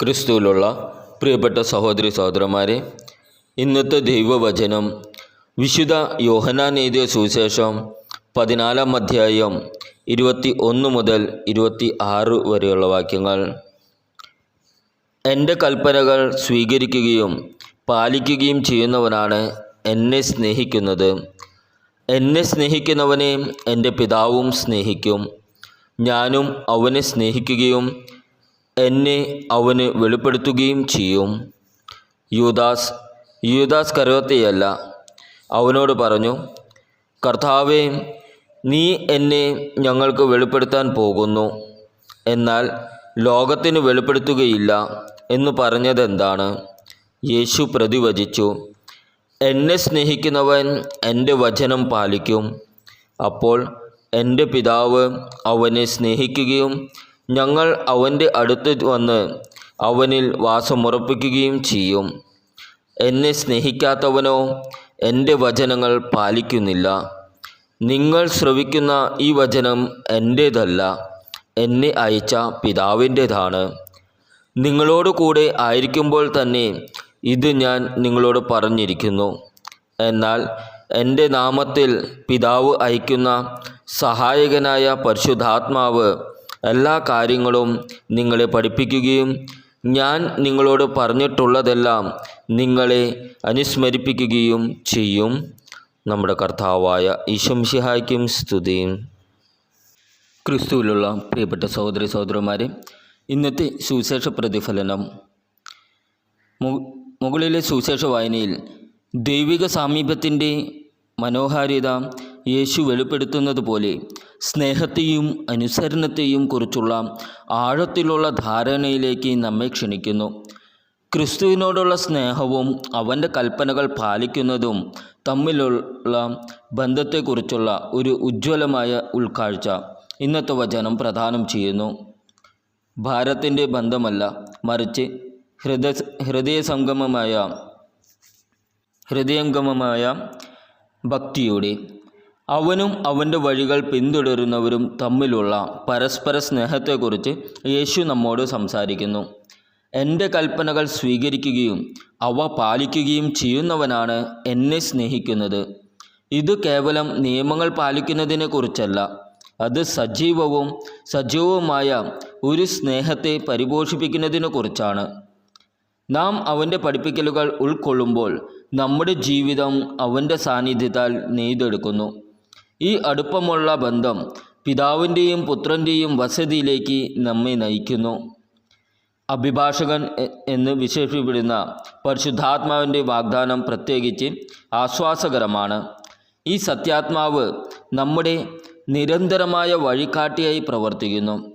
ക്രിസ്തുവിലുള്ള പ്രിയപ്പെട്ട സഹോദരി സഹോദരന്മാരെ ഇന്നത്തെ ദൈവവചനം വിശുദ്ധ യോഹനാൻ എഴുതിയ സുവിശേഷം പതിനാലാം അധ്യായം ഇരുപത്തി ഒന്ന് മുതൽ ഇരുപത്തി ആറ് വരെയുള്ള വാക്യങ്ങൾ. എന്റെ കൽപ്പനകൾ സ്വീകരിക്കുകയും പാലിക്കുകയും ചെയ്യുന്നവനാണ് എന്നെ സ്നേഹിക്കുന്നത്. എന്നെ സ്നേഹിക്കുന്നവനെ എന്റെ പിതാവും സ്നേഹിക്കും. ഞാനും അവനെ സ്നേഹിക്കുകയും എന്നെ അവന് വെളിപ്പെടുത്തുകയും ചെയ്യും. യൂദാസ് യൂദാസ് കരോത്തയല്ല അവനോട് പറഞ്ഞു കർത്താവെ നീ എന്നെ ഞങ്ങൾക്ക് വെളിപ്പെടുത്താൻ പോകുന്നു. എന്നാൽ ലോകത്തിന് വെളിപ്പെടുത്തുകയില്ല എന്ന് പറഞ്ഞതെന്താണ്? യേശു പ്രതിവചിച്ചു എന്നെ സ്നേഹിക്കുന്നവൻ എന്റെ വചനം പാലിക്കും. അപ്പോൾ എന്റെ പിതാവ് അവനെ സ്നേഹിക്കുകയും ഞങ്ങൾ അവന്റെ അടുത്ത് വന്ന് അവനിൽ വാസമുറപ്പിക്കുകയും ചെയ്യും. എന്നെ സ്നേഹിക്കാത്തവനോ എന്റെ വചനങ്ങൾ പാലിക്കുന്നില്ല. നിങ്ങൾ ശ്രവിക്കുന്ന ഈ വചനം എന്റേതല്ല എന്നെ അയച്ച പിതാവിന്റേതാണ്. നിങ്ങളോട് കൂടെ ആയിരിക്കുമ്പോൾ തന്നെ ഇത് ഞാൻ നിങ്ങളോട് പറഞ്ഞിരിക്കുന്നു. എന്നാൽ എന്റെ നാമത്തിൽ പിതാവ് അയക്കുന്ന സഹായകനായ പരിശുദ്ധാത്മാവ് എല്ലാ കാര്യങ്ങളും നിങ്ങളെ പഠിപ്പിക്കുകയും ഞാൻ നിങ്ങളോട് പറഞ്ഞിട്ടുള്ളതെല്ലാം നിങ്ങളെ അനുസ്മരിപ്പിക്കുകയും ചെയ്യും. നമ്മുടെ കർത്താവായ ഈശംഷിഹായ്ക്കും സ്തുതിയും. ക്രിസ്തുവിലുള്ള പ്രിയപ്പെട്ട സഹോദരി സഹോദരന്മാരെ ഇന്നത്തെ സുവിശേഷ പ്രതിഫലനം. മുകളിലെ സുവിശേഷ വായനയിൽ ദൈവിക സാമീപ്യത്തിന്റെ മനോഹാരിത യേശു വെളിപ്പെടുത്തുന്നത് പോലെ സ്നേഹത്തെയും അനുസരണത്തെയും കുറിച്ചുള്ള ആഴത്തിലുള്ള ധാരണയിലേക്ക് നമ്മെ ക്ഷണിക്കുന്നു. ക്രിസ്തുവിനോടുള്ള സ്നേഹവും അവന്റെ കൽപ്പനകൾ പാലിക്കുന്നതും തമ്മിലുള്ള ബന്ധത്തെക്കുറിച്ചുള്ള ഒരു ഉജ്ജ്വലമായ ഉൾക്കാഴ്ച ഇന്നത്തെ വചനം പ്രദാനം ചെയ്യുന്നു. ഭാരത്തിന്റെ ബന്ധമല്ല മറിച്ച് ഹൃദയ ഹൃദയസംഗമമായ ഹൃദയംഗമമായ ഭക്തിയുടെ അവനും അവന്റെ വഴികൾ പിന്തുടരുന്നവരും തമ്മിലുള്ള പരസ്പര സ്നേഹത്തെക്കുറിച്ച് യേശു നമ്മോട് സംസാരിക്കുന്നു. എന്റെ കൽപ്പനകൾ സ്വീകരിക്കുകയും അവ പാലിക്കുകയും ചെയ്യുന്നവനാണ് എന്നെ സ്നേഹിക്കുന്നത്. ഇത് കേവലം നിയമങ്ങൾ പാലിക്കുന്നതിനെക്കുറിച്ചല്ല. അത് സജീവവും സജീവവുമായ ഒരു സ്നേഹത്തെ പരിപോഷിപ്പിക്കുന്നതിനെക്കുറിച്ചാണ്. നാം അവന്റെ പഠിപ്പിക്കലുകൾ ഉൾക്കൊള്ളുമ്പോൾ നമ്മുടെ ജീവിതം അവന്റെ സാന്നിധ്യത്താൽ നെയ്തെടുക്കുന്നു. ഈ അടുപ്പമുള്ള ബന്ധം പിതാവിന്റെയും പുത്രന്റെയും വസതിയിലേക്ക് നമ്മെ നയിക്കുന്നു. അഭിഭാഷകൻ എന്ന് വിശേഷിപ്പെടുന്ന പരിശുദ്ധാത്മാവിന്റെ വാഗ്ദാനം പ്രത്യേകിച്ച് ആശ്വാസകരമാണ്. ഈ സത്യാത്മാവ് നമ്മുടെ നിരന്തരമായ വഴികാട്ടിയായി പ്രവർത്തിക്കുന്നു.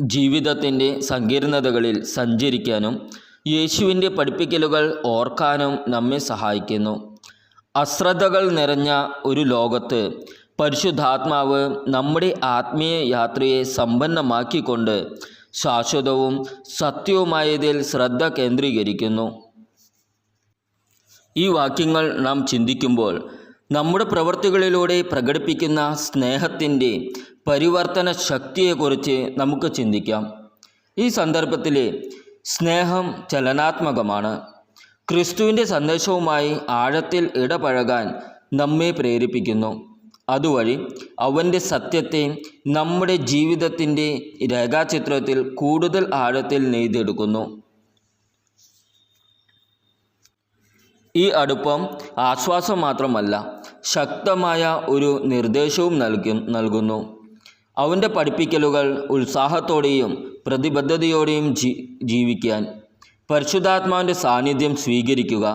ജീവിതത്തിന്റെ സങ്കീർണതകളിൽ സഞ്ചരിക്കാനും യേശുവിന്റെ പഠിപ്പിക്കലുകൾ ഓർക്കാനും നമ്മെ സഹായിക്കുന്നു. അശ്രദ്ധകൾ നിറഞ്ഞ ഒരു ലോകത്ത് പരിശുദ്ധാത്മാവ് നമ്മുടെ ആത്മീയ യാത്രയെ സമ്പന്നമാക്കിക്കൊണ്ട് ശാശ്വതവും സത്യവുമായതിൽ ശ്രദ്ധ കേന്ദ്രീകരിക്കുന്നു. ഈ വാക്യങ്ങൾ നാം ചിന്തിക്കുമ്പോൾ നമ്മുടെ പ്രവൃത്തികളിലൂടെ പ്രകടിപ്പിക്കുന്ന സ്നേഹത്തിന്റെ പരിവർത്തന ശക്തിയെക്കുറിച്ച് നമുക്ക് ചിന്തിക്കാം. ഈ സന്ദർഭത്തിൽ സ്നേഹം ചലനാത്മകമാണ്. ക്രിസ്തുവിന്റെ സന്ദേശവുമായി ആഴത്തിൽ ഇടപഴകാൻ നമ്മെ പ്രേരിപ്പിക്കുന്നു. അതുവഴി അവന്റെ സത്യത്തെ നമ്മുടെ ജീവിതത്തിന്റെ രേഖാചിത്രത്തിൽ കൂടുതൽ ആഴത്തിൽ നെയ്തെടുക്കുന്നു. ഈ അടുപ്പം ആശ്വാസം മാത്രമല്ല ശക്തമായ ഒരു നിർദ്ദേശവും നൽകും നൽകുന്നു. അവന്റെ പഠിപ്പിക്കലുകൾ ഉത്സാഹത്തോടെയും പ്രതിബദ്ധതയോടെയും ജീവിക്കാൻ പരിശുദ്ധാത്മാവിന്റെ സാന്നിധ്യം സ്വീകരിക്കുക.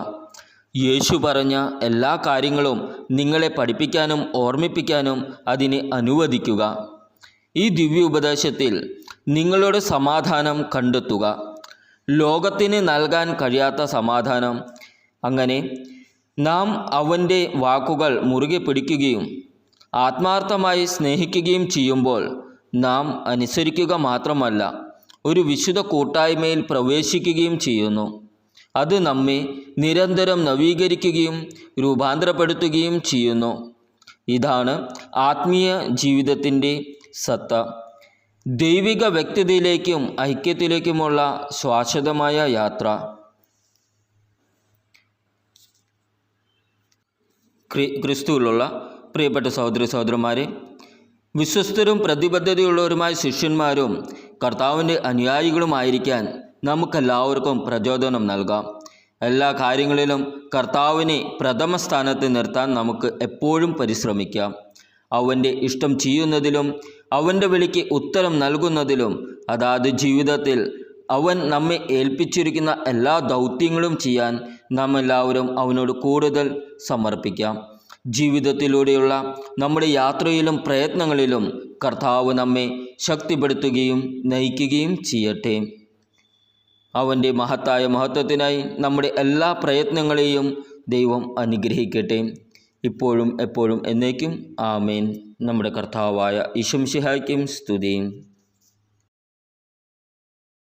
യേശു പറഞ്ഞ എല്ലാ കാര്യങ്ങളും നിങ്ങളെ പഠിപ്പിക്കാനും ഓർമ്മിപ്പിക്കാനും അതിനെ അനുവദിക്കുക. ഈ ദിവ്യ ഉപദേശത്തിൽ നിങ്ങളുടെ സമാധാനം കണ്ടെത്തുക. ലോകത്തിന് നൽകാൻ കഴിയാത്ത സമാധാനം. അങ്ങനെ നാം അവന്റെ വാക്കുകൾ മുറുകെ പിടിക്കുകയും ആത്മാർത്ഥമായി സ്നേഹിക്കുകയും ചെയ്യുമ്പോൾ നാം അനുസരിക്കുക മാത്രമല്ല ഒരു വിശുദ്ധ കൂട്ടായ്മയിൽ പ്രവേശിക്കുകയും ചെയ്യുന്നു. അത് നമ്മെ നിരന്തരം നവീകരിക്കുകയും രൂപാന്തരപ്പെടുത്തുകയും ചെയ്യുന്നു. ഇതാണ് ആത്മീയ ജീവിതത്തിന്റെ സത്ത. ദൈവിക വ്യക്തതയിലേക്കും ഐക്യത്തിലേക്കുമുള്ള ശാശ്വതമായ യാത്ര. ക്രി ക്രിസ്തുവിലുള്ള പ്രിയപ്പെട്ട സഹോദരി സഹോദരന്മാരെ വിശ്വസ്തരും പ്രതിബദ്ധതയുള്ളവരുമായ ശിഷ്യന്മാരും കർത്താവിന്റെ അനുയായികളുമായിരിക്കാൻ നമുക്കെല്ലാവർക്കും പ്രചോദനം നൽകാം. എല്ലാ കാര്യങ്ങളിലും കർത്താവിനെ പ്രഥമ സ്ഥാനത്ത് നിർത്താൻ നമുക്ക് എപ്പോഴും പരിശ്രമിക്കാം. അവന്റെ ഇഷ്ടം ചെയ്യുന്നതിലും അവന്റെ വിളിക്ക് ഉത്തരം നൽകുന്നതിലും അതാത് ജീവിതത്തിൽ അവൻ നമ്മെ ഏൽപ്പിച്ചിരിക്കുന്ന എല്ലാ ദൗത്യങ്ങളും ചെയ്യാൻ നാം എല്ലാവരും അവനോട് കൂടുതൽ സമർപ്പിക്കാം. ജീവിതത്തിലൂടെയുള്ള നമ്മുടെ യാത്രയിലും പ്രയത്നങ്ങളിലും കർത്താവ് നമ്മെ ശക്തിപ്പെടുത്തുകയും നയിക്കുകയും ചെയ്യട്ടെ. അവന്റെ മഹത്തായ മഹത്വത്തിനായി നമ്മുടെ എല്ലാ പ്രയത്നങ്ങളെയും ദൈവം അനുഗ്രഹിക്കട്ടെ. ഇപ്പോഴും എപ്പോഴും എന്നേക്കും ആമേൻ. നമ്മുടെ കർത്താവായ ഇശംഷിഹായ്ക്കും സ്തുതിയും